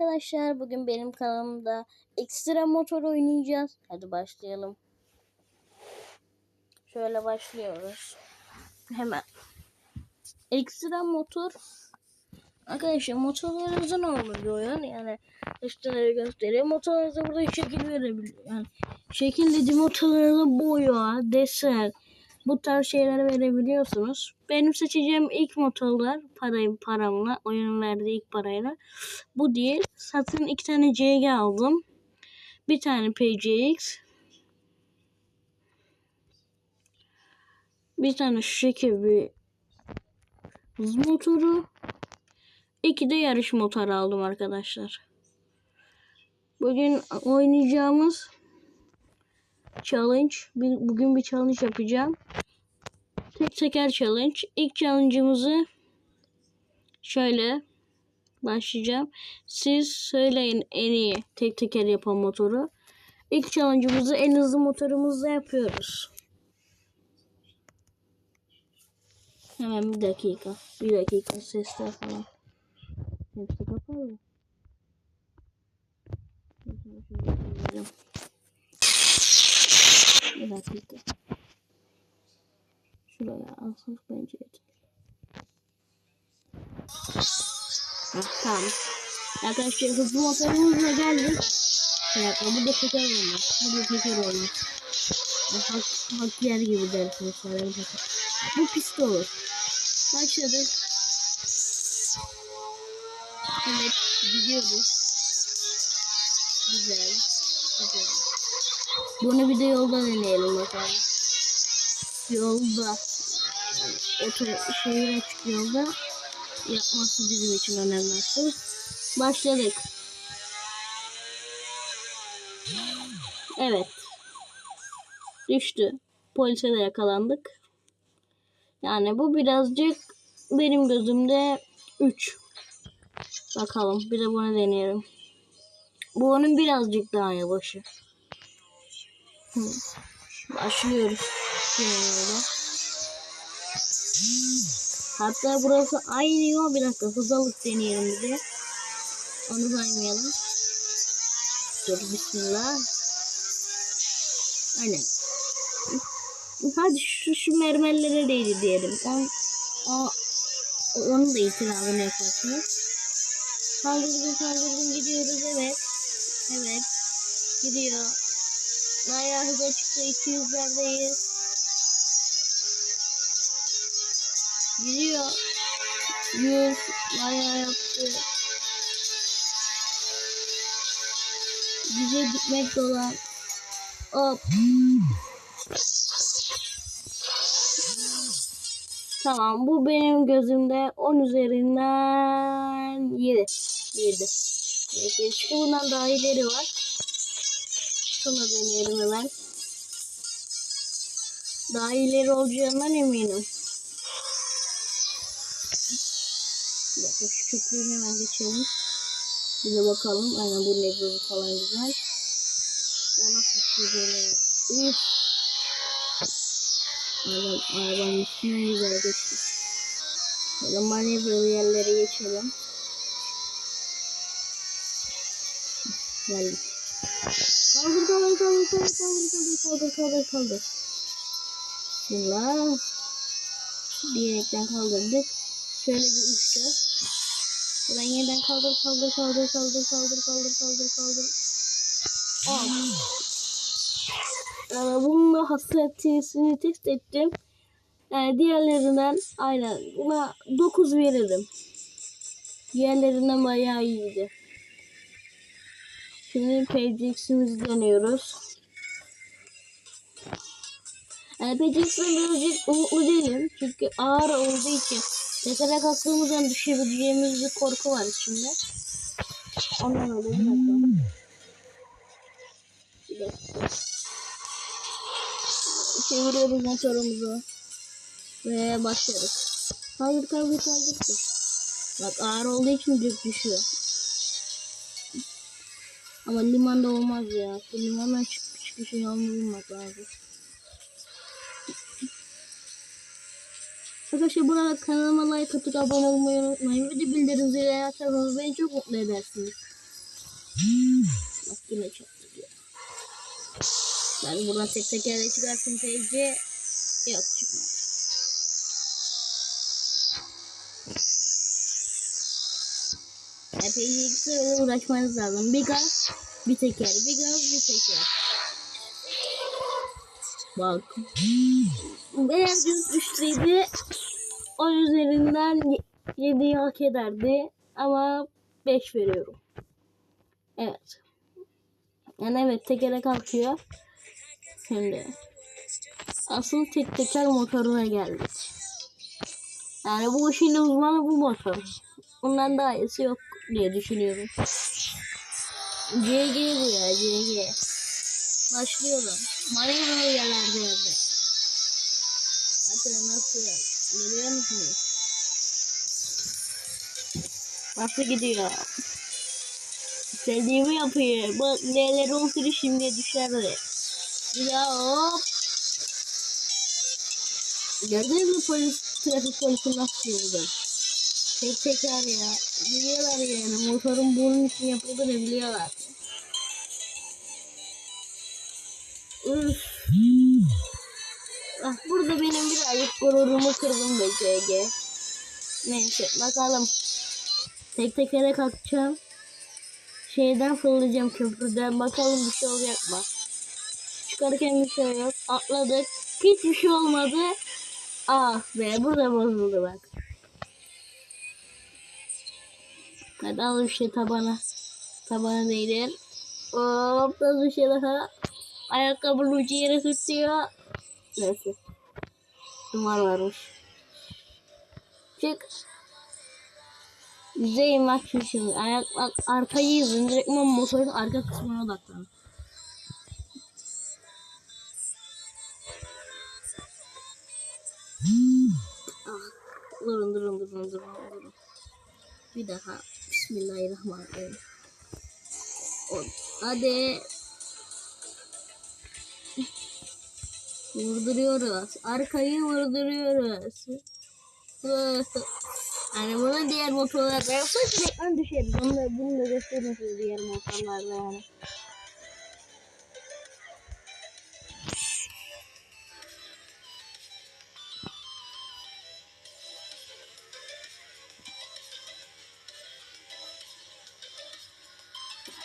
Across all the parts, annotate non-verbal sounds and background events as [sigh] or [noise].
Arkadaşlar bugün benim kanalımda ekstra motor oynayacağız. Hadi başlayalım. Şöyle başlıyoruz. Hemen. Ekstra motor. Arkadaşlar motorlarınızın olmuyor oyun. Yani işte gösteriyor. Motorlarınıza burada şekil verebiliyor. Yani şekil dediğim motorlarınıza boya, desen, bu tarz şeyler verebiliyorsunuz. Benim seçeceğim ilk motorlar parayı paramla oyunun verdiği ilk parayla. Bu değil. Satın iki tane CG aldım. Bir tane PCX. Bir tane şu şekil bir hız motoru. İki de yarış motoru aldım arkadaşlar. Bugün oynayacağımız challenge. Bugün bir challenge yapacağım. Tek teker challenge. İlk challenge'ımızı şöyle başlayacağım. Siz söyleyin en iyi tek teker yapan motoru. İlk challenge'ımızı en hızlı motorumuzla yapıyoruz. Hemen bir dakika. Bir dakika sesler falan. Hepsi kapalı. Bir dakika. Şuraya alsak bence yeter. Heh, tamam. Arkadaşlar hızlı motorumuzla geldik. Dakika bu da teker olmaz. Bu da teker olmaz. Ya, Hak, hak yer gibi dersiniz sanırım. Bu pist olur. Başladı. Evet gidiyoruz. Güzel. Güzel. Bunu bir de yolda deneyelim bakalım. Yolda. Yani şehir açık yolda yapması bizim için önemli. Başladık. Evet. Düştü. Polise de yakalandık. Yani bu birazcık benim gözümde 3. Bakalım bir de bunu deneyelim. Bu onun birazcık daha yavaşı. Başlıyoruz. Hatta burası aynı yol. Bir dakika hızalık deneyelim bir de. Onu saymayalım. Dur bismillah. Aynen. Hadi şu, şu mermerlere değdi diyelim. On, o, onun da itirafını yaparsınız. Kaldırdım kaldırdım gidiyoruz evet. Evet. Gidiyor. Bayağı hıza çıktı 200'lerdeyiz. Gidiyor. 100 bayağı yaptı. Bize gitmek dolan. Hop. Tamam bu benim gözümde 10 üzerinden 7. 7. Evet, çünkü bundan daha ileri var. Şunu deneyelim hemen. Daha ileri olacağından eminim. Bir dakika şu köprüyü hemen geçelim. Bir de bakalım. Aynen bu nebzozu falan güzel. O nasıl bir şey böyle? Arabanın üstüne güzel geçti. Böyle manevralı yerlere geçelim. Geldik. Kaldır kaldır kaldır kaldır kaldır kaldır kaldır. Bismillah. Diyerekten kaldırdık. Şöyle bir uçacağız. Ben yeniden kaldır kaldır kaldır kaldır kaldır kaldır kaldır kaldır. Al. Ee, bunun da hassasiyetini test ettim. Yani diğerlerinden aynen buna 9 veririm. Diğerlerinden bayağı iyiydi. Şimdi PCX'imizi deniyoruz. Yani PCX'den birazcık umutlu değilim. Çünkü ağır olduğu için tekrar kalktığımızdan düşebileceğimiz bir korku var içimde. Ondan öyle bir dakika. Çeviriyoruz motorumuzu. Ve başladık. Hayır kaldır kaldır. Bak ağır olduğu için düşüyor. Ama limanda olmaz ya. Bu limandan çıkıp çıkışı yolunu bulmak lazım. Arkadaşlar bu arada kanalıma like atıp abone olmayı unutmayın. Bir de bildirim açarsanız beni çok mutlu edersiniz. Bak yine çarptık ya. Ben buradan tek tekerle çıkarsın teyze. Yok çıkmadı. Epey ikisi öyle uğraşmanız lazım. Bir gaz, bir teker. Bir gaz, bir teker. Bak. Eğer düz düşseydi o üzerinden 7'yi hak ederdi. Ama 5 veriyorum. Evet. Yani evet tekere kalkıyor. Şimdi asıl tek teker motoruna geldik. Yani bu işin uzmanı bu motor. Ondan daha iyisi yok diye düşünüyorum. CG bu ya CG. Başlıyorum. Manevra yerlerde yerde. Bakın nasıl görüyor musunuz? Nasıl gidiyor? İstediğimi yapıyor. Bak neler olsun şimdi düşerdi. Ya hop. Gördün mü polis, trafik polisi nasıl yolda? Tek teker ya. Biliyorlar yani motorun bunun için yapıldığını biliyorlar. Üf. Ah, burada benim birazcık gururumu kırdım be CG. Neyse bakalım. Tek tekere kalkacağım. Şeyden fırlayacağım köprüden. Bakalım bir şey olacak mı? Çıkarken bir şey yok. Atladık. Hiçbir şey olmadı. Ah be burada bozuldu bak. Hadi al şey tabana. Tabana değdir. Hop az bir şey daha. Ayakkabının ucu yere sürtüyor. Neyse. Duman varmış. Çık. Yüzeyim bak şu şimdi. Ayak, bak, arkayı izin. Direktman motorun arka kısmına odaklan. Ah, durun durun durun durun durun. Bir daha. Bismillahirrahmanirrahim. Hadi. Vurduruyoruz. Arkayı vurduruyoruz. [laughs] Yani bunu diğer motorlarda yapsak direktmen düşeriz. Onu da, bunu da göstermişiz diğer motorlarda yani.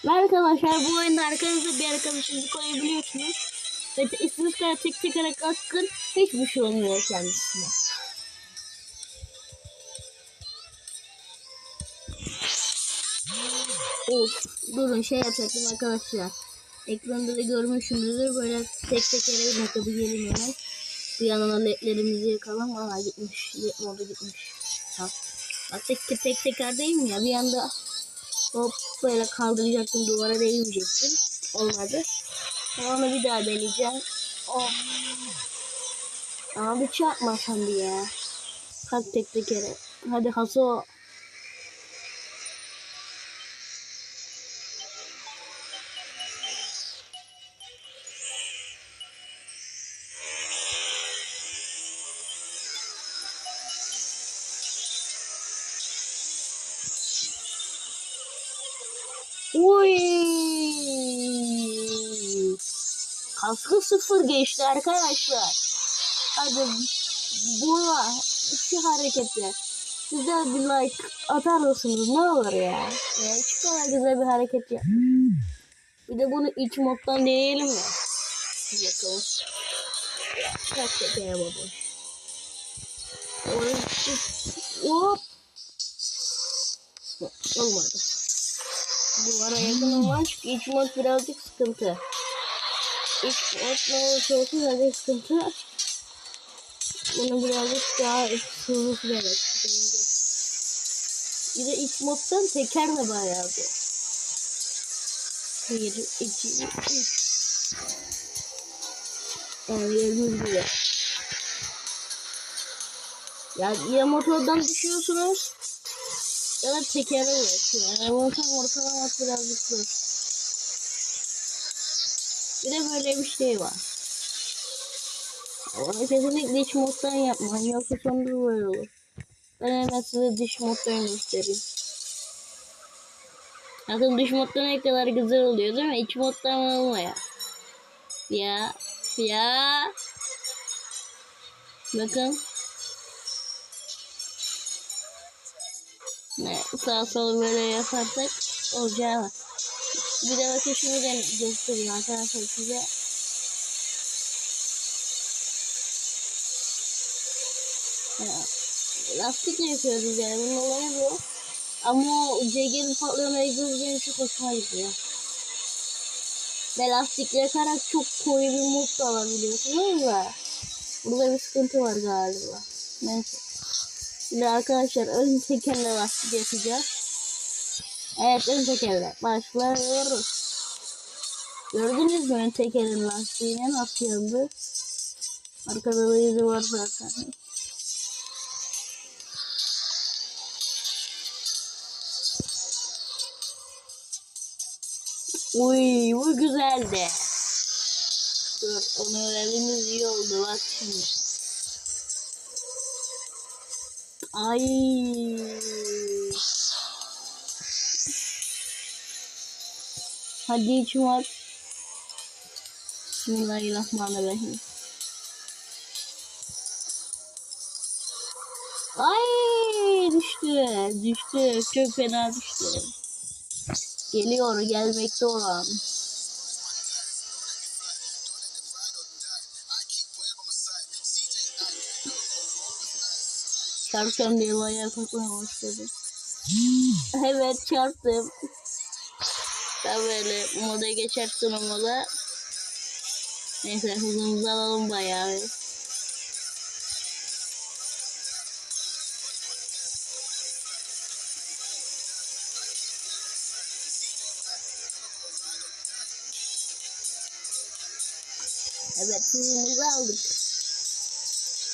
Arkadaşlar bu oyunda arkanızda bir arkadaşınızı koyabiliyorsunuz. Ve te- istediğiniz kadar tek tek kalkın hiçbir şey olmuyor kendisine. Of durun şey yapacaktım arkadaşlar. Ekranda da görmüşsünüzdür böyle tek tekere gelin hemen. Bir yandan ledlerimizi yakalım. Aa gitmiş. Led modu gitmiş. Ha. Bak tek, tek tekerdeyim ya bir anda hop böyle kaldıracaktım duvara değmeyecektim. Olmadı. Onu bir daha deneyeceğim. Ama bir çarpmasam bir ya. Kalk tek tekere. Hadi Haso. Uy. Kaskı sıfır geçti arkadaşlar. Hadi buna şu hareketler. Güzel bir like atar mısınız? Ne olur ya. ya şu kadar güzel bir hareket yap. Bir de bunu iç moddan deneyelim mi? Bir Bakalım. Kaç şekere baba. Hop. Olmadı. Duvara yakın ama çünkü iç mod birazcık sıkıntı. İç mod ne olursa olsun birazcık sıkıntı. Bunu birazcık daha hızlı sürerek. Bir de iç moddan teker de bayağı bir. Bir, iki, üç. Yani gördüğünüz gibi. Ya ya motordan düşüyorsunuz ya da tekere bırakıyor. Yani motor ortalamak birazcık zor. Bir de böyle bir şey var. Ama kesinlikle iç moddan yapmayın. Yoksa sonunda böyle olur. Ben hemen size dış moddan göstereyim. Bakın dış modda ne kadar güzel oluyor değil mi? İç modda ama olmuyor. Ya. Ya. Bakın. Sağ sol böyle yaparsak olacağı var. Bir de bakın şunu da göstereyim arkadaşlar size. Lastikle yapıyoruz yani bunun olayı bu. Ama o CG'nin patlayan egzoz benim çok hoşuma gidiyor. Ve lastikle yakarak çok koyu bir mod da alabiliyorsunuz da. Burada bir sıkıntı var galiba. Neyse. Şimdi arkadaşlar ön tekerle yapacağız. Evet ön tekerle başlıyoruz. Gördünüz mü ön tekerin lastiğine nasıl yandı? Arkada da izi var zaten. Uy bu güzeldi. Dur onu öğrendiğimiz iyi oldu bak şimdi. Ay. Hadi at. Bismillahirrahmanirrahim. Ay düştü. Düştü. Çok fena düştü. Geliyor gelmekte olan. Çarpacağım diye bayağı korkmaya başladım. evet çarptım. Ben böyle moda geçersin o moda. Neyse hızımızı alalım bayağı. Evet hızımızı aldık.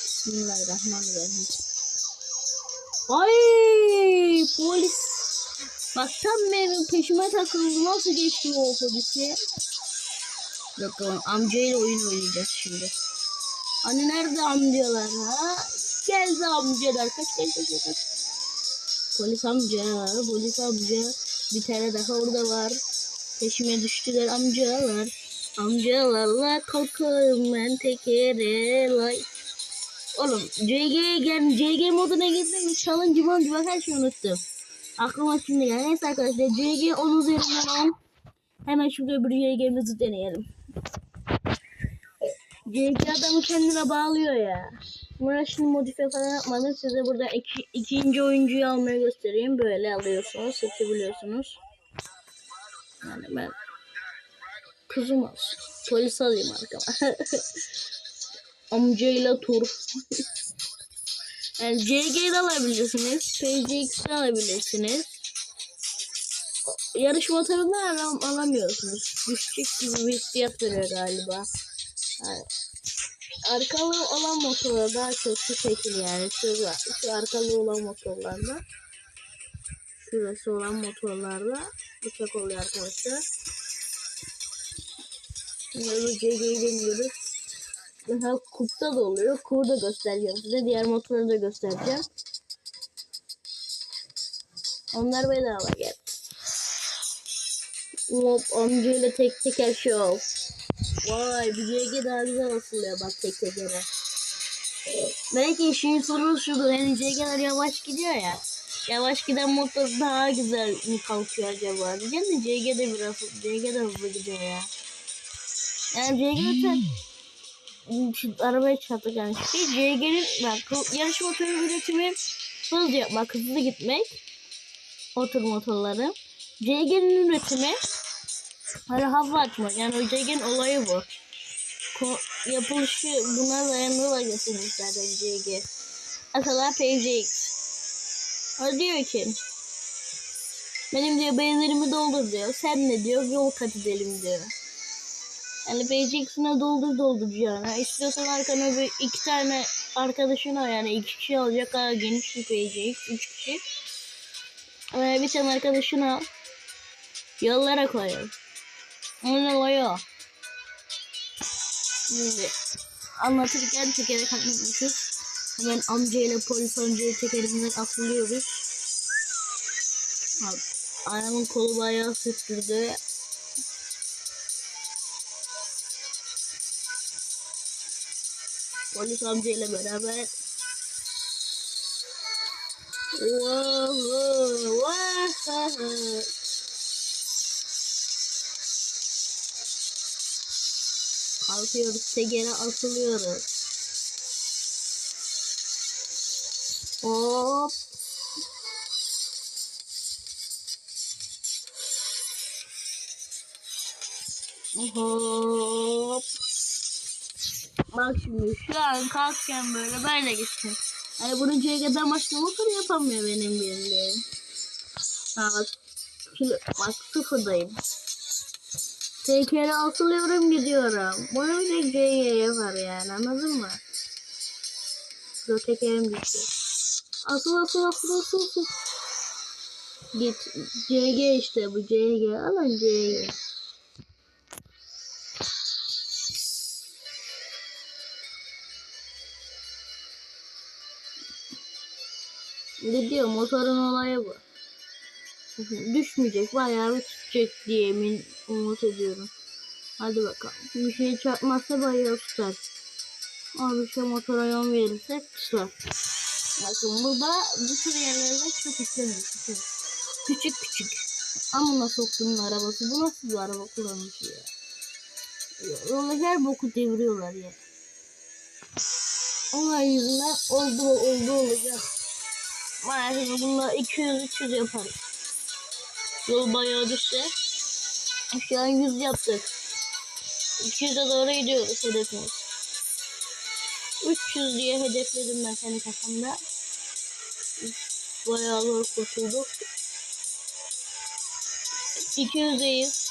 Bismillahirrahmanirrahim. Ay polis. Bak tam benim peşime takıldı. Nasıl geçti o polisi? Bakalım amcayla oyun oynayacağız şimdi. Hani nerede amcalar ha? Geldi amcalar. Kaç kaç kaç kaç. Polis amca, polis amca. Bir tane daha orada var. Peşime düştüler amcalar. Amcalarla kalkarım ben tekere lay. Oğlum CG gel CG moduna girdim mi challenge mod bak her şeyi unuttum. Aklıma şimdi geldi. Neyse arkadaşlar CG 10 üzerinden 10. Hemen şurada bir CG'mizi deneyelim. CG adamı kendine bağlıyor ya. Buna şimdi modifiye falan yapmadım. Size burada iki, ikinci oyuncuyu almayı göstereyim. Böyle alıyorsunuz. Seçebiliyorsunuz. Yani ben kızım olsun. Polis alayım arkama. [laughs] Amcayla tur. yani CG'de alabilirsiniz. PCX'de alabilirsiniz. Yarış motorunu alam alamıyorsunuz. Düşecek gibi bir hissiyat veriyor galiba. Yani arkalı olan motorlar daha çok şu şekil yani. Şu, şu arkalı olan motorlarda. Şurası olan motorlarda bıçak oluyor arkadaşlar. Şimdi CG'yi deniyoruz. Mesela kupta da oluyor. Kurda göstereceğim size. Diğer motorları da göstereceğim. Onlar bedava gel. Hop amcayla tek teker show. Vay bir CG daha güzel asılıyor bak tek tekere. Belki işin sorunu şudur. Hani CG'ler yavaş gidiyor ya. Yavaş giden motor daha güzel mi kalkıyor acaba? Diyeceğim de CG de biraz CG de hızlı gidiyor ya. Yani CG'de arabaya çarptık yani. Şey, CG'nin bak yarış motoru üretimi hızlı yapmak, hızlı gitmek. Otur motorları. CG'nin üretimi hani hava açmak. Yani o CG'nin olayı bu. Ko yapılışı buna dayanılı getirmiş zaten CG. Mesela PCX. O diyor ki benim diyor benzinimi doldur diyor. Sen ne diyor yol kat edelim diyor. Yani PCX'ine doldur dolduracağına. İstiyorsan arkana bir iki tane arkadaşın al yani iki kişi alacak daha geniş bir PCX. Üç kişi. Ee, bir tane arkadaşın al. Yollara koyalım. Onun olayı o. Şimdi anlatırken tekerek atmışız. Hemen amcayla polis amcayı tekerimizden atılıyoruz. Ayağımın kolu bayağı sıktırdı. Polis amcayla beraber Wow, wow. Kalkıyoruz, tegere asılıyoruz. Hop. Hop. Bak şimdi şu an kalkken böyle böyle gitsin. Hani bunu CG'den başka motor yapamıyor benim bildiğim. Ha bak. Kilo, bak sıfırdayım. Tekere asılıyorum gidiyorum. Bunu bir de CG yapar yani anladın mı? Dur tekerim düştü. Asıl asıl asıl asıl asıl. Git. CG işte bu CG. Alın CG. Gidiyor motorun olayı bu. Düşmeyecek bayağı bir tutacak diye emin umut ediyorum. Hadi bakalım. Bir şey çarpmazsa bayağı tutar. Ama bir şey motora yön verirse tutar. Bakın burada bu tür yerlerde çok istemiyor. Küçük küçük. küçük. Amına soktuğumun arabası. Bu nasıl bir araba kullanmış ya? Yola her boku deviriyorlar ya. Onlar yüzünden oldu oldu olacak. Maalesef bunlar 200-300 yaparız. Yol bayağı düşse. Şu an 100 yaptık. 200'e doğru gidiyoruz hedefimiz. 300 diye hedefledim ben kendi kafamda. Bayağı zor kurtulduk. 200'deyiz.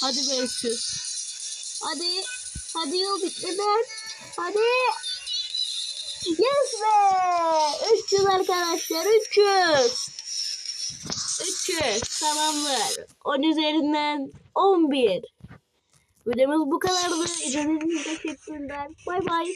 Hadi 500. Hadi. Hadi yol bitmeden. Hadi. Yes be! 300 arkadaşlar 300. 300 tamamdır. 10 üzerinden 11. Videomuz bu kadardı. İzlediğiniz için teşekkürler. Bay bay.